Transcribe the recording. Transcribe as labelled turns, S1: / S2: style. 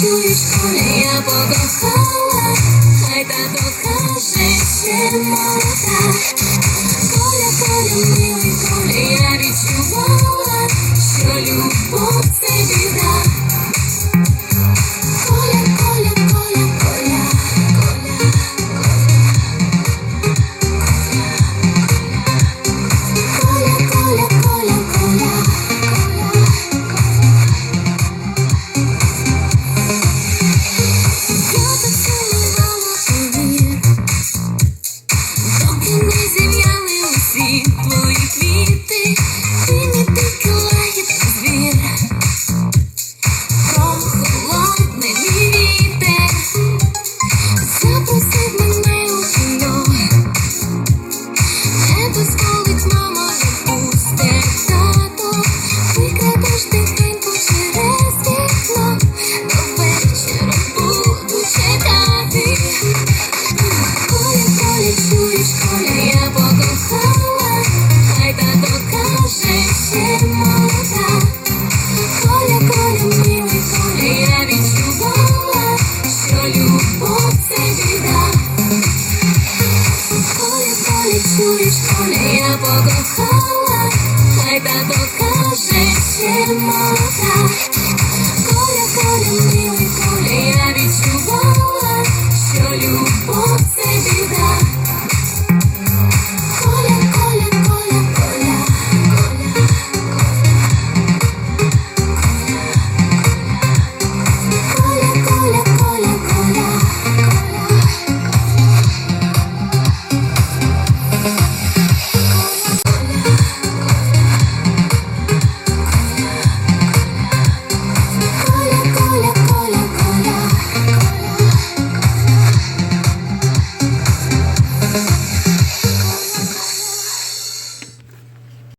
S1: Чуєш, коли я покохала, хай та докаже темнота. Коля, коля, милий, коля, я відчувала, що любов тебе. чуєш, коли я покохала, хай та покаже сімота. Коля, коля, милий, коли я відчувала, що любов це біда.